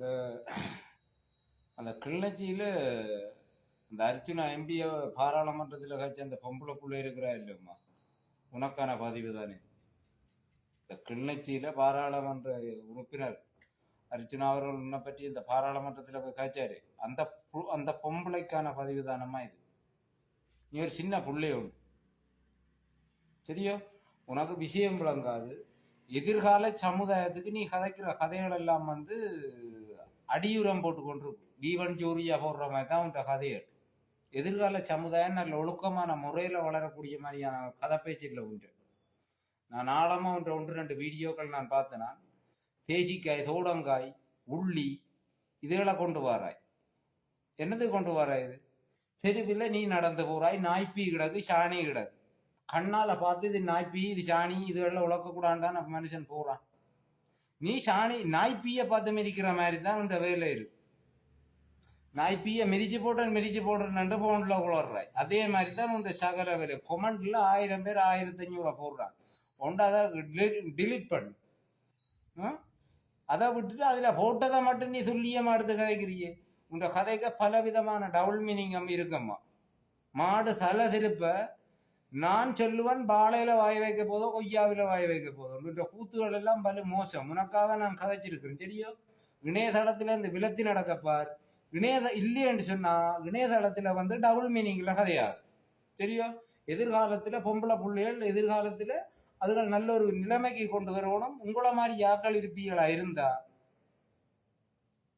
அந்த- அந்த கிள்ளச்சியில் இந்த அர்ஜுனா எம்பியை பாராளுமன்றத்தில் கழிச்சு அந்த பொம்பளை புள்ள இருக்கிறா இல்லைம்மா உனக்கான பதிவு தானே. இந்த கிள்ளச்சியில் பாராளுமன்ற உறுப்பினர் அர்ஜுனா அவர்கள் உன்னை பற்றி இந்த பாராளுமன்றத்தில் போய் காய்ச்சாரு. அந்த பு- அந்த பொம்பளைக்கான பதிவு தானம்மா இது. நீ ஒரு சின்ன புள்ளைய ஒன்று சரியோ? உனக்கு விஷயம் விளங்காது. எதிர்கால சமுதாயத்துக்கு நீ கதைக்கிற கதைகள் எல்லாம் வந்து அடியுரம் போட்டு கொண்டிருக்கும். தீவன் ஜூரியா போடுற மாதிரி தான் உன்ட கதைகள் எதிர்கால சமுதாயம் நல்ல ஒழுக்கமான முறையில் வளரக்கூடிய மாதிரியான கதை பேச்சு உண்டு. நான் ஆழமாக ஒன்று ஒன்று ரெண்டு வீடியோக்கள் நான் பார்த்தேன்னா தேசிக்காய் தோடங்காய் உள்ளி இதுகளை கொண்டு வராய். என்னது கொண்டு வராய் இது? தெருவில் நீ நடந்து போறாய் நாய்ப்பி கிடக்கு சாணி கிடக்கு. கண்ணால் பார்த்து இது நாய்ப்பி இது சாணி இதுகளில் நம்ம மனுஷன் போகிறான் நீ சாணி நாய்ப்பீய பார்த்து மிதிக்கிற மாதிரி தான் இந்த வேலை இருக்கு. நாய்ப்பீய மிதிச்சு போட்டேன் மிதிச்சு போடுறேன்னு போன்ல உளர்றாய் அதே மாதிரி தான் உங்க சகல வேலை. கொமெண்ட்ல ஆயிரம் பேர் ஆயிரத்தி ஐநூறு போடுறாங்க. ஒன்று அதை டிலீட் பண்ணு. அதை விட்டுட்டு அதில் போட்டதை மட்டும் நீ துல்லியமாக எடுத்து கதைக்கிறியே. உங்க கதைக்கு பல விதமான டபுள் மீனிங் இருக்கம்மா. மாடு தலை திருப்ப நான் சொல்லுவன் பாலையில வாய் வைக்க போதோ கொய்யாவில வாய் வைக்க போதோ என்ற கூத்துகள் எல்லாம் பல மோசம் உனக்காக நான் கதைச்சிருக்கிறேன் சரியோ இணையதளத்துல இந்த விலத்தி நடக்கப்பார் இணையத இல்லையன்னு சொன்னா இணையதளத்துல வந்து டபுள் மீனிங்ல கதையாது சரியோ எதிர்காலத்துல பொம்பளை புள்ளைகள் எதிர்காலத்துல அதுகள் நல்ல ஒரு நிலைமைக்கு கொண்டு வரணும் உங்களை மாதிரி யாக்கள் இருப்பீங்களா இருந்தா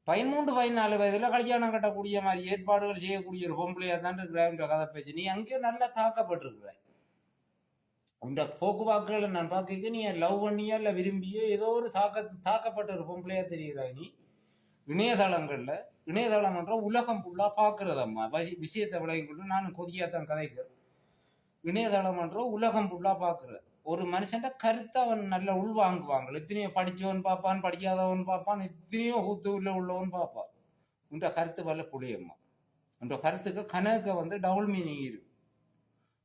பதிமூன்று பதினாலு வயதுல கல்யாணம் கட்டக்கூடிய மாதிரி ஏற்பாடுகள் செய்யக்கூடிய ஒரு பொம்பளையா தான் இருக்கிறாங்க கதை பேச்சு நீ அங்கே நல்லா தாக்கப்பட்டிருக்கிறாய் உண்ட போக்குவாக்குகளை நான் பார்க்க நீ லவ் பண்ணியா இல்லை விரும்பியோ? ஏதோ ஒரு தாக்க தாக்கப்பட்ட ஒரு பொம்பளையா தெரிகிறாய் நீ? இணையதளங்களில் இணையதளம் என்ற உலகம் ஃபுல்லா பாக்குறதம்மா வசி- விஷயத்தை விளையும் கொண்டு நான் கொதியா தான் கதைக்கிறேன். இணையதளம் என்ற உலகம் ஃபுல்லா பார்க்குற. ஒரு மனுஷன்ட கருத்தை அவன் நல்ல உள்வாங்குவாங்க. எத்தனையோ படித்தவன் பார்ப்பான் படிக்காதவன் பார்ப்பான் எத்தனையோ ஊத்து உள்ள உள்ளவன் பார்ப்பான். உன்ற கருத்து வரல புளியம்மா. உன்ற கருத்துக்கு கணக்க வந்து டபுள் மீனிங் இருக்கு.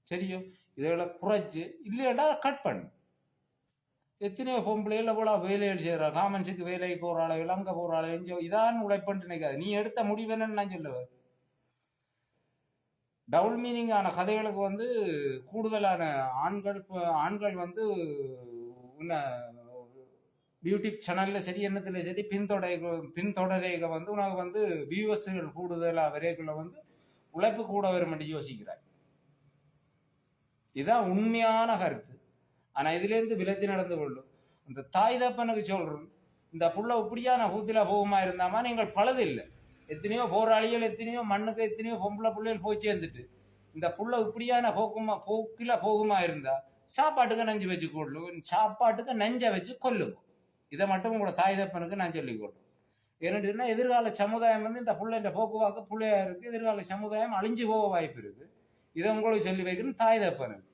சரியோ? இதோட குறைச்சு அதை கட் பண்ணு. எத்தனையோ பொம்பளையில் எவ்வளோ வேலைகள் செய்கிறா காமன்ஸுக்கு வேலைக்கு போகிறாளோ இலங்க போகிறாளோ எஞ்சோ இதான் உழைப்புன்ட்டு நினைக்காது. நீ எடுத்த முடிவு என்னன்னு நான் சொல்லுவேன். டபுள் மீனிங்கான கதைகளுக்கு வந்து கூடுதலான ஆண்கள் ஆண்கள் வந்து உன்னை யூடியூப் சேனல்ல சரி என்னத்துல சரி பின்தொடரை பின்தொடரேக வந்து உனக்கு வந்து வியூவர்ஸுகள் கூடுதலாக வரைக்குள்ள வந்து உழைப்பு கூட வரும் என்று யோசிக்கிறாய். இதுதான் உண்மையான கருத்து. ஆனால் இதுலேருந்து விலகி விலத்தி நடந்து கொள்ளும் இந்த தாய் தப்பனுக்கு சொல்கிறோம் இந்த புள்ள இப்படியான கூத்தில போகுமா இருந்தாமா? நீங்கள் பழுது இல்லை. எத்தனையோ போராளிகள் எத்தனையோ மண்ணுக்கு எத்தனையோ பொம்பளை பிள்ளைகள் போய் சேர்ந்துட்டு இந்த புள்ள இப்படியான போக்குமா போக்கில் போகுமா இருந்தால் சாப்பாட்டுக்கு நஞ்சு வச்சு கொள்ளும் சாப்பாட்டுக்கு நஞ்சை வச்சு கொல்லுவோம் இதை மட்டும் உங்களோட தாய் தப்பனுக்கு நான் சொல்லிக் கொள்றேன். ஏன்னா எதிர்கால சமுதாயம் வந்து இந்த பிள்ளைன்ற போக்குவாக்கு புள்ளையா இருக்குது எதிர்கால சமுதாயம் அழிஞ்சு போக வாய்ப்பு இருக்குது இதை உங்களுக்கு சொல்லி வைக்கணும் தாய் தப்பனுக்கு